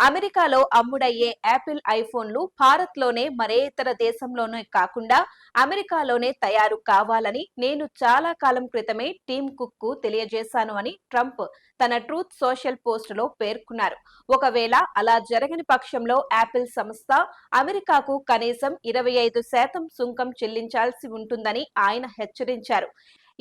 అమెరికాలో అమ్ముడయ్యే యాపిల్ ఐఫోన్లు భారత్లోనే మరే ఇతర దేశంలోనే కాకుండా అమెరికాలోనే తయారు కావాలని నేను చాలా కాలం క్రితమే టీమ్ కుక్కు తెలియజేశాను అని ట్రంప్ తన ట్రూత్ సోషల్ పోస్ట్లో పేర్కొన్నారు. ఒకవేళ అలా జరగని పక్షంలో యాపిల్ సంస్థ అమెరికాకు కనీసం ఇరవై ఐదు శాతం సుంకం చెల్లించాల్సి ఉంటుందని ఆయన హెచ్చరించారు.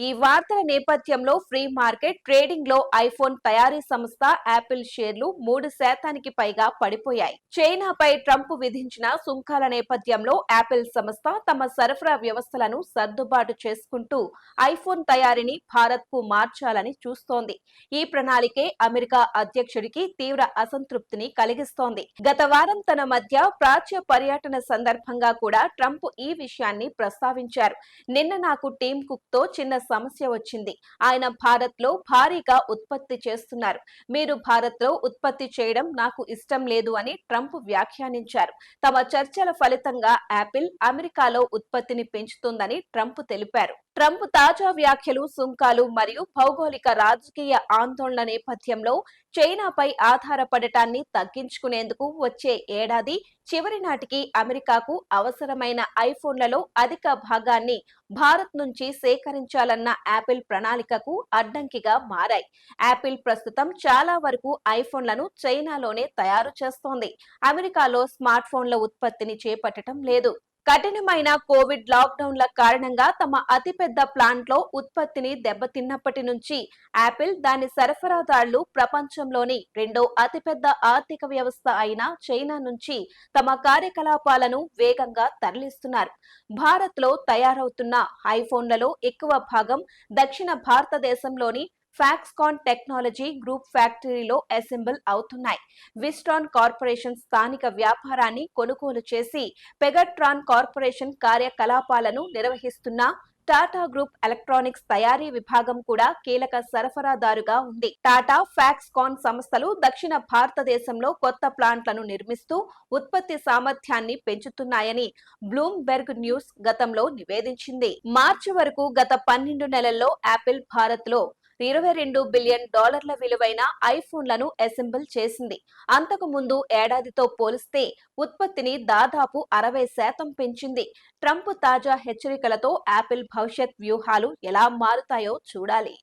ఈ వార్తల నేపథ్యంలో ఫ్రీ మార్కెట్ ట్రేడింగ్లో ఐఫోన్ తయారీ సంస్థ యాపిల్ షేర్లు మూడు శాతానికి పైగా పడిపోయాయి. చైనాపై ట్రంప్ విధించిన సుంకాల నేపథ్యంలో యాపిల్ సంస్థ తమ సరఫరా వ్యవస్థలను సర్దుబాటు చేసుకుంటూ ఐఫోన్ తయారీని భారత్కు మార్చాలని చూస్తోంది. ఈ ప్రణాళికే అమెరికా అధ్యక్షుడికి తీవ్ర అసంతృప్తిని కలిగిస్తోంది. గత వారం తన మధ్య ప్రాచ్య పర్యటన సందర్భంగా కూడా ట్రంప్ ఈ విషయాన్ని ప్రస్తావించారు. నిన్న నాకు టీమ్ కుక్తో చిన్న సమస్య వచ్చింది. ఆయన భారత్లో భారీగా ఉత్పత్తి చేస్తున్నారు. మీరు భారత్లో ఉత్పత్తి చేయడం నాకు ఇష్టం లేదు అని ట్రంప్ వ్యాఖ్యానించారు. తమ చర్చల ఫలితంగా యాపిల్ అమెరికాలో ఉత్పత్తిని పెంచుతుందని ట్రంప్ తెలిపారు. ట్రంప్ తాజా వ్యాఖ్యలు సుంకాలు మరియు భౌగోళిక రాజకీయ ఆందోళన నేపథ్యంలో చైనాపై ఆధారపడటాన్ని తగ్గించుకునేందుకు వచ్చే ఏడాది చివరి నాటికి అమెరికాకు అవసరమైన ఐఫోన్లలో అధిక భాగాన్ని భారత్ నుంచి సేకరించాలన్న యాపిల్ ప్రణాళికకు అడ్డంకిగా మారాయి. యాపిల్ ప్రస్తుతం చాలా వరకు ఐఫోన్లను చైనాలోనే తయారు చేస్తోంది. అమెరికాలో స్మార్ట్ ఫోన్ల ఉత్పత్తిని చేపట్టడం లేదు. కఠినమైన కోవిడ్ లాక్డౌన్ల కారణంగా తమ అతిపెద్ద ప్లాంట్లో ఉత్పత్తిని దెబ్బతిన్నప్పటి నుంచి యాపిల్ దాని సరఫరాదారులు ప్రపంచంలోని రెండో అతిపెద్ద ఆర్థిక వ్యవస్థ అయిన చైనా నుంచి తమ కార్యకలాపాలను వేగంగా తరలిస్తున్నారు. భారత్లో తయారవుతున్న ఐఫోన్లలో ఎక్కువ భాగం దక్షిణ భారతదేశంలోని ఫ్యాక్స్కాన్ టెక్నాలజీ గ్రూప్ ఫ్యాక్టరీలో అసెంబుల్ అవుతున్నాయి. విస్ట్రాన్ కార్పొరేషన్ స్థానిక వ్యాపారాన్ని కొనుగోలు చేసి పెగట్రాన్ కార్పొరేషన్ కార్యకలాపాలను నిర్వహిస్తున్న టాటా గ్రూప్ ఎలక్ట్రానిక్స్ తయారీ విభాగం కూడా కీలక సరఫరాదారుగా ఉంది. టాటా ఫ్యాక్స్కాన్ సంస్థలు దక్షిణ భారతదేశంలో కొత్త ప్లాంట్లను నిర్మిస్తూ ఉత్పత్తి సామర్థ్యాన్ని పెంచుతున్నాయని బ్లూంబెర్గ్ న్యూస్ గతంలో నివేదించింది. మార్చి వరకు గత పన్నెండు నెలల్లో యాపిల్ భారత్లో ఇరవై రెండు బిలియన్ డాలర్ల విలువైన ఐఫోన్లను అసెంబుల్ చేసింది. అంతకు ముందు ఏడాదితో పోలిస్తే ఉత్పత్తిని దాదాపు అరవై శాతం పెంచింది. ట్రంప్ తాజా హెచ్చరికలతో యాపిల్ భవిష్యత్ వ్యూహాలు ఎలా మారుతాయో చూడాలి.